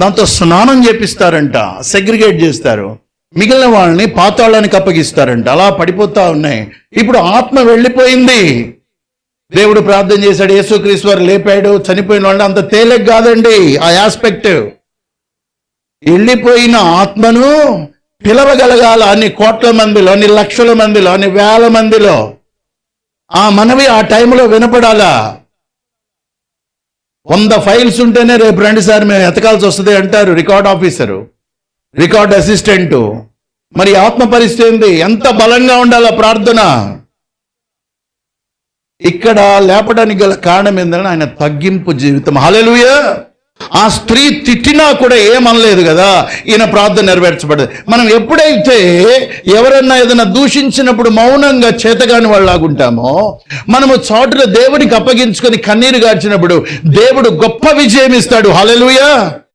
దాంతో స్నానం చేపిస్తారంట సెగ్రిగేట్ చేస్తారు. మిగిలిన వాళ్ళని పాతాళానికి అప్పగిస్తారంట. అలా పడిపోతా ఉన్నాయి. ఇప్పుడు ఆత్మ వెళ్ళిపోయింది. దేవుడు ప్రార్థన చేశాడు యేసుక్రీస్తు వారు లేపాడు చనిపోయిన వాళ్ళు అంత తేలిక కాదండి. ఆ ఆస్పెక్ట్ వెళ్ళిపోయిన ఆత్మను పిలవగలగాల అన్ని కోట్ల మందిలో అన్ని లక్షల మందిలో అన్ని వేల మందిలో. ఆ మనవి ఆ టైంలో వినపడాలా? వంద ఫైల్స్ ఉంటేనే రేపు రండి సార్ మేము ఎతకాల్సి వస్తుంది అంటారు రికార్డ్ ఆఫీసరు రికార్డ్ అసిస్టెంట్. మరి ఆత్మ పరిస్థితి ఏంది? ఎంత బలంగా ఉండాలా ప్రార్థన? ఇక్కడ లేపడానికి గల కారణం ఏంటంటే ఆయన తగ్గింపు జీవితం. హల్లెలూయా! ఆ స్త్రీ తిట్టినా కూడా ఏమనలేదు కదా? ఈయన ప్రార్థన నెరవేర్చబడదు మనం ఎప్పుడైతే ఎవరన్నా ఏదైనా దూషించినప్పుడు మౌనంగా చేతగాని వాళ్ళలాగుంటామో మనము చాటున దేవుడికి అప్పగించుకొని కన్నీరు గార్చినప్పుడు దేవుడు గొప్ప విజయం ఇస్తాడు. హల్లెలూయా!